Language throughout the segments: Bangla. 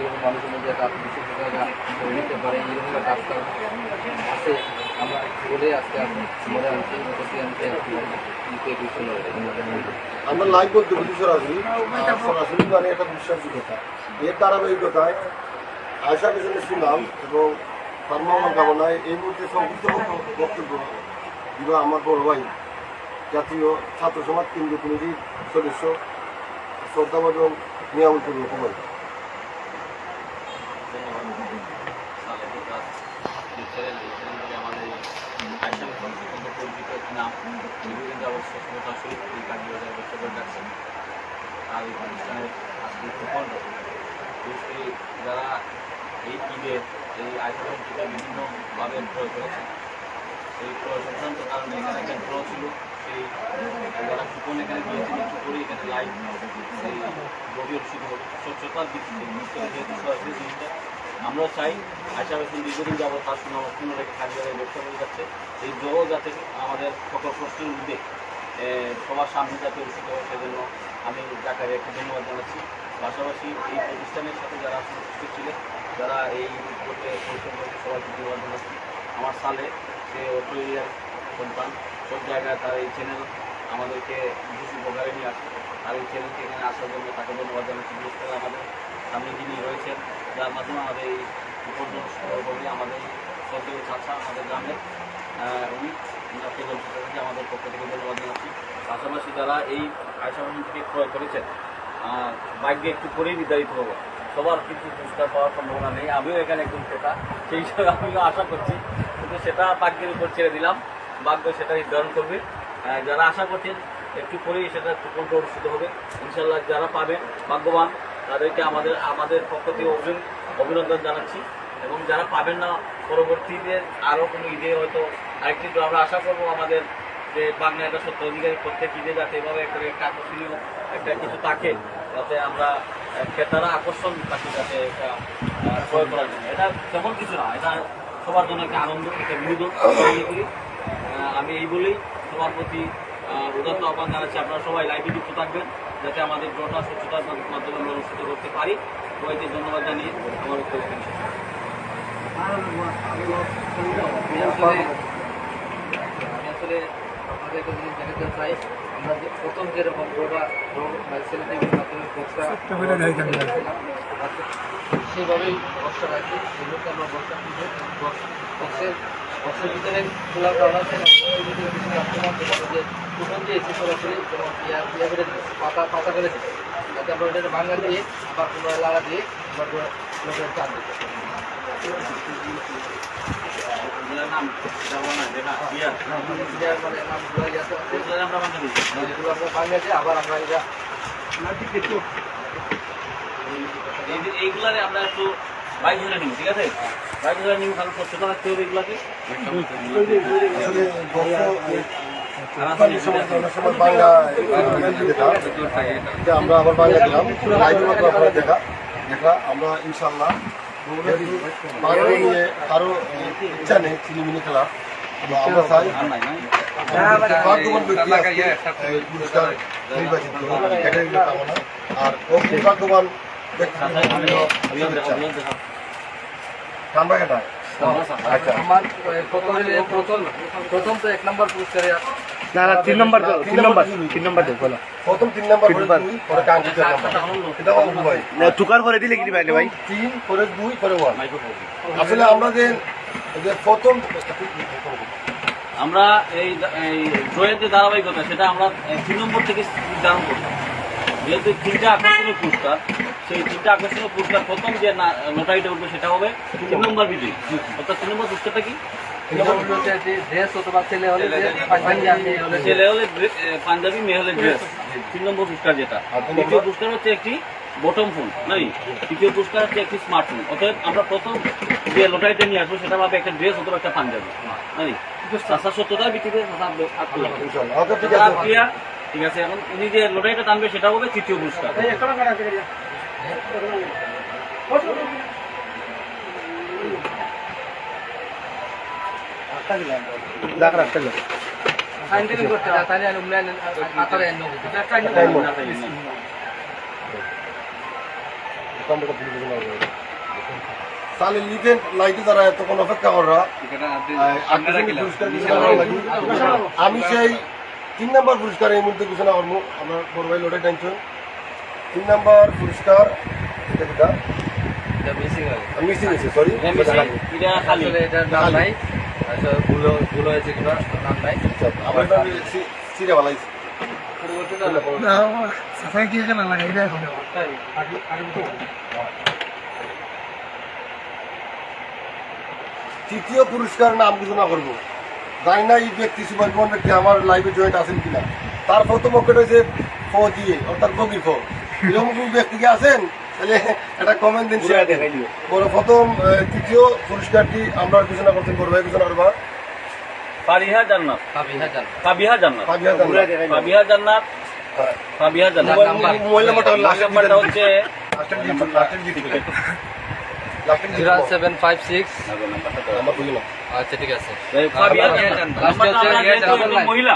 যে মানুষের মধ্যে একটা আত্মবিশ্বাসতা গড়ে নিতে পারে, এরকম একটা কাজটা আছে। আমরা বলে আজকে হচ্ছে প্রতি বিষয় আমরা লাইভ করতে বলি সরাসরি। সরাসরি মানে একটা বিশ্বাসযোগ্যতা। এর ধারাবাহিকতায় আয়সা পেছনে শুনলাম এবং তার মঙ্গল কামনায় এই মুহূর্তে সংক্ষিপ্ত বক্তব্য- বক্তব্য দিব আমার বড় ভাই, জাতীয় ছাত্র সমাজ কেন্দ্রীয় কমিটির সদস্য শ্রদ্ধাভাজন নিয়ামতুল রহমান আমাদের সমতা শরীফ এই কার্যবাজার ব্যক্ত করে রাখছেন আর এই করে যারা এই এই আইসামটিকে বিভিন্নভাবে প্রয়োগ করেছেন সেই প্রয়োগ সংক্রান্ত কারণে এখানে ছিল। সেই যারা এখানে দিয়েছেন একটু এখানে লাইভ সেই অনুষ্ঠিত হবে স্বচ্ছতার ভিত্তিতে যেহেতু আমরা চাই আশা করি দীর্ঘদিন যাবত তার সুনাম অক্ষুণ্ণ রেখে কার্যালয়ে ব্যবসা করে যাচ্ছে। এই ড্র যাতে আমাদের সকল প্রশ্নের মধ্যে সবার সামনে যাতে অনুষ্ঠিত হয় সেজন্য আমি ডাকারে একটা ধন্যবাদ জানাচ্ছি। পাশাপাশি এই প্রতিষ্ঠানের সাথে যারা সংশ্লিষ্ট ছিলেন, যারা এই করতে পরিশ্রম করেছে সবাইকে ধন্যবাদ জানাচ্ছি। আমার সালে সে অস্ট্রেলিয়ার সন্তান, সব জায়গায় তার এই চ্যানেল আমাদেরকে কিছু উপকারে নিয়ে আসে। আর এই চ্যানেলকে এখানে আসার জন্য তাকে ধন্যবাদ জানাচ্ছি। বিশেষ করে আমাদের সামনে যিনি রয়েছেন যার মাধ্যমে আমাদের এই সহযোগী আমাদের সরকারি চাষা আমাদের গ্রামের উনি আমাদের পক্ষ থেকে ধন্যবাদ জানাচ্ছি। পাশাপাশি যারা এই আয়সাবাহিনী থেকে ক্রয় করেছেন ভাগ্যে একটু করেই নির্ধারিত হবে। সবার কিন্তু পুরস্কার পাওয়ার সম্ভাবনা নেই। আমিও এখানে একজন ক্রেতা, সেই হিসাবে আমিও আশা করছি, কিন্তু সেটা ভাগ্যের উপর ছেড়ে দিলাম। ভাগ্য সেটা নির্ধারণ করবে। যারা আশা করছেন, একটু পরেই সেটা কুপনটা অনুষ্ঠিত হবে। ইনশাল্লাহ যারা পাবেন, ভাগ্যবান তাদেরকে আমাদের আমাদের পক্ষ থেকে অভিন- অভিনন্দন জানাচ্ছি। এবং যারা পাবেন না পরবর্তীতে আরও কোনো ঈদে হয়তো আরেকটি আমরা আশা করব আমাদের যে বাংলা একটা সত্য অধিকারী প্রত্যেক ঈদে যাতে এভাবে একটা একটা আকর্ষণীয় একটা কিছু থাকে, যাতে আমরা ক্রেতারা আকর্ষণ থাকে যাতে এটা ক্রয় করার জন্য। এটা তেমন কিছু না, এটা সবার জন্য একটা আনন্দ, একটা বিনোদন। আমি এই বলেই সবার প্রতি উদাত্ত আহ্বান জানাচ্ছি। আপনারা সবাই লাইভে যুক্ত থাকবেন। যাতে আমাদের ড্রটা স্বচ্ছতার মাধ্যমে আমরা অনুষ্ঠিত করতে পারি। সবাইকে ধন্যবাদ জানিয়ে আমার করছি। আসলে জিনিস দেখাতে চাই। আমরা যে প্রথম যেরকম মাধ্যমে সেইভাবেই বক্সটা রাখি। সেগুলোকে আমরা বক্সটা খুঁজে বক্সের বক্সের ভিতরে খোলার কারণ আছে। যে কুপন দিয়ে এসে সরাসরি ইয়া করে পাতা পাতা করে দিচ্ছে যাতে আমরা ওটা বাংলা দিয়ে আবার পুনরায় লাগা দিয়ে আবার লোকের চাপ মানে আমরা দিয়ে আবার আমরা এটা এই- এইগুলারে আমরা একটু বাইক ধরে নিব ঠিক আছে? বাইক ধরে নিব কারণ স্বচ্ছতা রাখতে হবে এগুলাকে। আমরা আর আমার প্রথম প্রথম প্রথম তো এক নম্বর পুরস্কারে না না তিন নম্বর তিন নম্বর তিন নম্বর দেখ বলো। প্রথম তিন নাম্বার পরে কাঙ্ক্ষিত এটা অঙ্ক ভাই না, করে দিলে কি পাইলে ভাই? তিন পরে দুই পরে ওয়ান আসলে আমরা যে যে প্রথম আমরা এই এই ড্রয়ের যে ধারাবাহিকতা সেটা আমরা তিন নম্বর থেকে নির্ধারণ করতাম। যেহেতু তিনটা আকর্ষণীয় পুরস্কার সেই তিনটা আকর্ষণীয় পুরস্কার প্রথম যে নোটারিটা উঠবে সেটা হবে তিন নম্বর বিজয়ী অর্থাৎ তিন নম্বর পুরস্কারটা কি ছেলে হলে পাঞ্জাবি, মেয়ে হলে ড্রেস তিন নম্বর পুরস্কার যেটা দ্বিতীয় পুরস্কার হচ্ছে একটি বটম ফোন নাই তৃতীয় পুরস্কার হচ্ছে একটি স্মার্টফোন অতএব আমরা প্রথম যে লটারিটা নিয়ে আসব সেটা হবে একটা ড্রেস অথবা একটা পাঞ্জাবি নাই ভিত্তিতে ঠিক আছে এখন উনি যে লটারিটা টানবে সেটা হবে তৃতীয় পুরস্কার তাহলে লিখেন লাইটে যারা এতক্ষণ অপেক্ষা করা। আমি সেই তিন নম্বর পুরস্কার এই মুহূর্তে ঘোষণা করব আমার বড় ভাই লোটাই টেনশন তিন নম্বর পুরস্কার এটা কোথা? আমি সরি এটা খালি আসলে নাম নাই। আসলে ভুল ভুল হয়েছে কিনা নাম নাই। আমার সিরে বালাইছি তৃতীয় পুরস্কার নাম ঘোষণা করব। জানি না এই ব্যক্তি সুপার কোন ব্যক্তি আমার লাইভে জয়েন্ট আছেন কিনা। তার প্রথম অক্ষর হয়েছে ফ দিয়ে অর্থাৎ বগি ফ। এরকম কোন ব্যক্তিকে আছেন তাহলে একটা কমেন্ট দিন শেয়ার দেখাই দিও। বড় প্রথম তৃতীয় পুরস্কারটি আমরা ঘোষণা করতে করব ঘোষণা করব। ফাবিহা জান্নাত। কাবিহা জান্নাত। ফাবিহা জান্নাত। ফাবিহা জান্নাত। ফাবিহা জান্নাত। Mobile number. মোবাইল নাম্বারটা হচ্ছে জিরো সেভেন ফাইভ সিক্স। আমার বুঝি না আচ্ছা ঠিক আছে জান্নাত নাম্বারটা আমরা যেহেতু একজন মহিলা।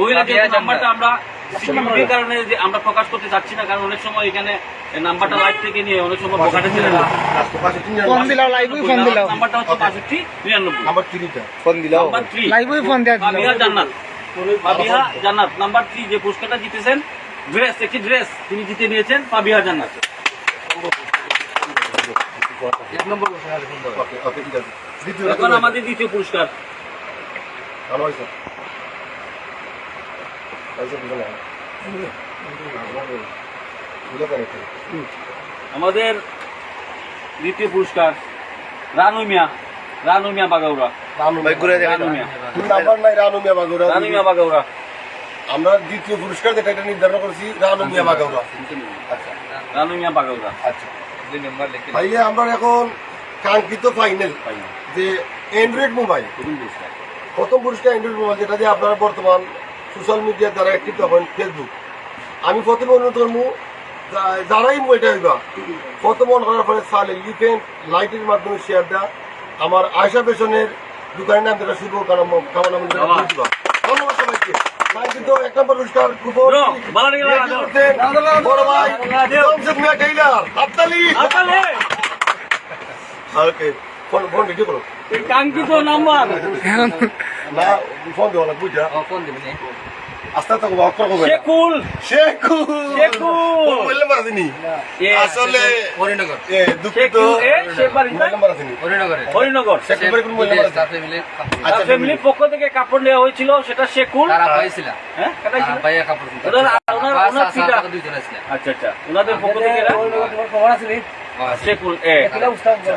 মহিলা নাম্বারটা আমরা সিকিউরিটির কারণে যে আমরা প্রকাশ করতে চাচ্ছি না কারণ অনেক সময় এখানে নাম্বারটা লাইভ থেকে নিয়ে অনেক সময় বোকাটে চলে যায় পাঁচশো তিন ফোন দিলাও লাইভই ফোন দিলাও। নাম্বারটা হচ্ছে বাষট্টি নিরানব্বই। আমার তিরিটা ফোন দিলাও। নাম্বার থ্রি লাইভই ফোন দেয়া দিলাও ফাবিহা জান্নাত। নাম্বার যে পুরস্কারটা জিতেছেন ড্রেস একটি ড্রেস তিনি জিতে নিয়েছেন ফাবিহা জান্নাত। এক নম্বর বসে আছে সুন্দর ওকে ওকে ঠিক আছে। দ্বিতীয় এখন আমাদের দ্বিতীয় পুরস্কার। ভালো হয়েছে? আমাদের দ্বিতীয় পুরস্কার রানু মিয়া রানু মিয়া বাগাউরা রানু ভাই ঘুরে দেখাই রানু মিয়া। নাম্বার নাই রানু মিয়া বাগুরা রানু মিয়া বাগাউরা আমরা দ্বিতীয় পুরস্কার যেটা এটা নির্ধারণ করেছি রানু মিয়া বাগুরা আচ্ছা রানু মিয়া বাগাউরা আচ্ছা। তাইলে আমরা এখন কাঙ্ক্ষিত ফাইনাল যে অ্যান্ড্রয়েড মোবাইল প্রথম পুরস্কার অ্যান্ড্রয়েড মোবাইল যেটা দিয়ে আপনারা বর্তমান সোশ্যাল মিডিয়ার দ্বারা অ্যাক্টিভ তখন ফেসবুক আমি প্রথমে অনুরোধ করব যারাই মোবাইলটা হইবা প্রথম অন করার পরে সালে লিখেন লাইটের মাধ্যমে শেয়ার দেওয়া আমার আয়সা পেছনের দোকানের নাম যেটা শুভ কামনা কামনা মন্দির বাবা। ধন্যবাদ সবাইকে কাঙ্ক্ষিত নম্বর। নাম্বার না ফোন দেওয়া বুঝা ফোন দিবেন আস্তে আস্তে অক্ষর কবে শেকুল। শেখুল শেখুল। মোবাইল নাম্বার এ, আসলে হরিনগর এ দুঃখিত। শেকুল মোবাইল নাম্বার আসেনি। হরিনগরে হরিনগর ভাই কোন মোবাইল নাম্বার আছে ফ্যামিলি আচ্ছা, তার ফ্যামিলির পক্ষ থেকে কাপড় নেওয়া হয়েছিল সেটা শেকুল। তারা পাইছিল। হ্যাঁ কেটাই ছিল? ভাইয়া কাপড় ওনার- ওনার- ওনার ছিল আচ্ছা আচ্ছা। ওনাদের পক্ষ থেকে এরা? শেকুল এ। এটা এটা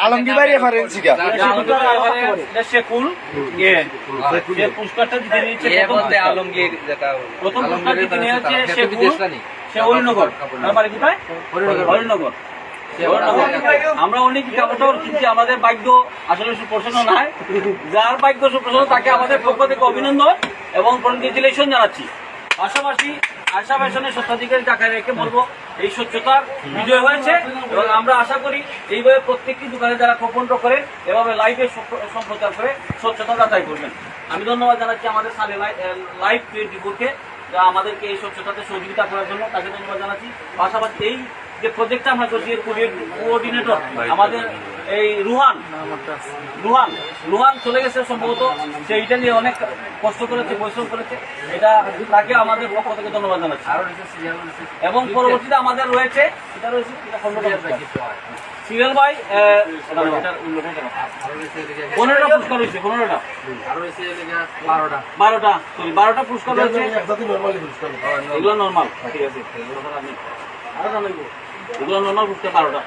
আলমগীর ভাই রেফারেন্স সে পুরস্কারটা জিতে নিয়েছে। আলমগীর যেটা প্রথম পুরস্কার জিতে নিয়েছে রানী সে হরিনগর তার কোথায়। হরিনগর হরিনগর। আমরা অনেক কাপড় কিনছি আমাদের ভাগ্য আসলে সুপ্রসন্ন নাই। যার ভাগ্য সুপ্রসন্ন, তাকে আমাদের পক্ষ থেকে অভিনন্দন এবং কনগ্রেচুলেশন জানাচ্ছি। পাশাপাশি আশা ফ্যাশনের স্বত্বাধিকারী টাকায় রেখে বলব, এই স্বচ্ছতার বিজয় হয়েছে এবং আমরা আশা করি এইভাবে প্রত্যেকটি দোকানে যারা কোপন করে এভাবে লাইভে সম্প্রচার করে স্বচ্ছতা যাচাই করবেন। আমি ধন্যবাদ জানাচ্ছি আমাদের সালে লাইভ টোয়েন্টি ফোরকে যা আমাদেরকে এই স্বচ্ছতাতে সহযোগিতা করার জন্য, তাকে ধন্যবাদ জানাচ্ছি। পাশাপাশি এই যে প্রজেক্টটা আমরা করছি এর কোঅর্ডিনেটর আমাদের এই রুহান রুহান রুহান চলে গেছে সম্ভবত। সে এটা নিয়ে অনেক কষ্ট করেছে পরিশ্রম করেছে। এটা তাকে আমাদের পক্ষ থেকে ধন্যবাদ জানাচ্ছি। এবং পরবর্তীতে আমাদের রয়েছে এটা রয়েছে পুরস্কার। সিরিয়াল বাই পনেরোটা রয়েছে পনেরোটা। বারোটা। সরি বারোটা রয়েছে। এগুলো নর্মাল ঠিক আছে। আরও জানাইবো এগুলো নর্মাল পুরস্কার বারোটা।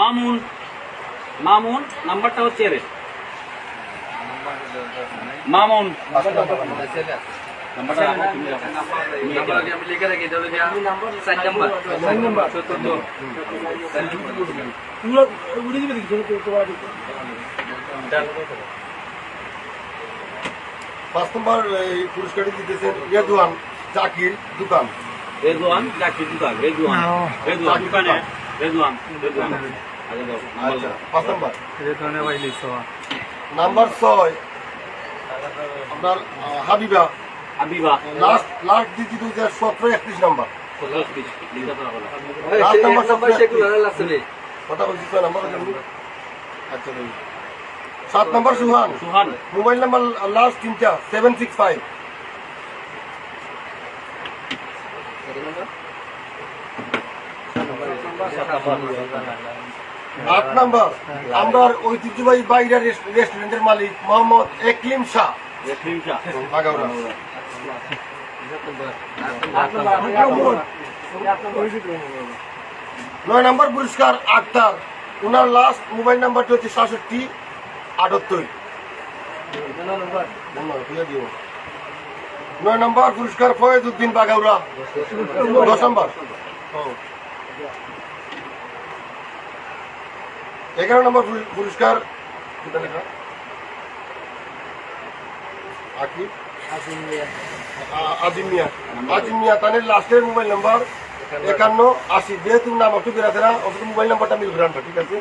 মামুন মামুন নাম্বারটা হচ্ছে রে মামুন নাম্বারটা রাখো, তুমি রাখো। নাম্বারটা আমি লিখে রাখি এটা হলো গিয়া চার নাম্বার চতুর্থ পাঁচ নম্বর এই পুরস্কারটি দিতেছেন রেদওয়ান জাকির দোকান। রেদওয়ান চাকরি দোকান রেদওয়ান রেদওয়ান দোকানে রেদওয়ান রেদওয়ান আগে দাও নাম্বার আচ্ছা দাও। নাম্বার। ছয় আপনার হাবিবা। হাবিবা। লাস্ট লাস্ট দিচ্ছি দুই হাজার সতেরো একত্রিশ নাম্বার কথা বলছি ছয় নাম্বার আচ্ছা ভাই সাত নম্বর Suhan. Suhan. Mobile number last তিনটা সেভেন সিক্স ফাইভ। আট নম্বর আমরা ঐতিহ্যবাহী বাইরা রেস্টুরেন্টের মালিক মোহাম্মদ একলিম শাহ। নয় নম্বর পুরস্কার আক্তার। ওনার লাস্ট মোবাইল নাম্বারটি হচ্ছে সাতষট্টি। আটাত্তর। নয় নম্বর পুরস্কার ফয়েজ উদ্দিন বাগাউড়া। দশ নম্বর। এগারো নম্বর পুর- পুরস্কার। আজিম মিয়া। আজিম মিয়া তানের লাস্টের মোবাইল নাম্বার একান্ন, আশি। যেহেতু নাম অত মোবাইল নাম্বারটা মিল ঘুরানটা ঠিক আছে?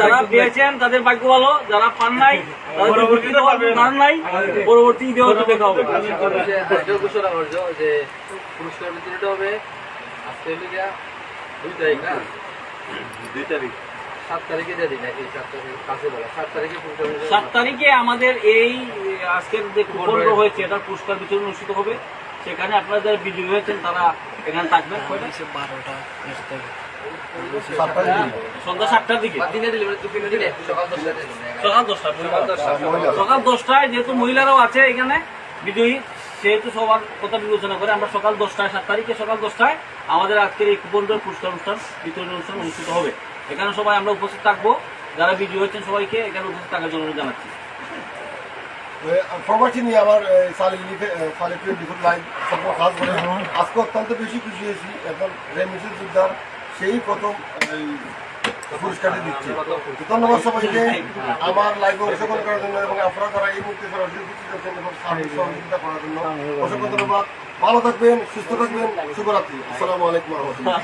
যারা পেয়েছেন তাদের ভাগ্য ভালো যারা পান নাই পান নাই পরবর্তী ঈদে হয়তো দেখা হবে পুরস্কার বিতরণটা হবে দুই তারিখ দুই তারিখ সাত তারিখে আমাদের এই আজকের যে কুপন হয়েছে এটার পুরস্কার বিতরণ অনুষ্ঠিত হবে। সেখানে আপনারা যারা বিজয়ী হয়েছেন তারা এখানে থাকবেন। সন্ধ্যা সাতটার দিকে। দিলে সকাল দশটা সকাল দশটায়। যেহেতু মহিলারাও আছে এখানে বিজয়ী সেহেতু সবার কথা বিবেচনা করে আমরা সকাল দশটায় সাত তারিখে সকাল দশটায় আমাদের আজকের এই কুপনটার পুরস্কার অনুষ্ঠান বিতরণ অনুষ্ঠান অনুষ্ঠিত হবে। এখানে সবাই আমরা উপস্থিত থাকব। যারা বিজয়ী হয়েছেন সবাইকে এখানে উপস্থিত থাকার জন্য জানাচ্ছি। প্রবাসী নিয়ে আমার সম্পর্ক কাজ করে। আজকে অত্যন্ত বেশি খুশি হয়েছি। এখন রেমিসের যোদ্ধার সেই প্রথম পুরস্কারটি দিচ্ছে। ধন্যবাদ সবাইকে। আমার লাইভে অংশগ্রহণ করার জন্য এবং আপনারা এই সরাসরি সহযোগিতা করার জন্য, অসংখ্য ধন্যবাদ। ভালো থাকবেন সুস্থ থাকবেন শুভরাত্রি। আসসালামু আলাইকুম রহমতুল্লাহ।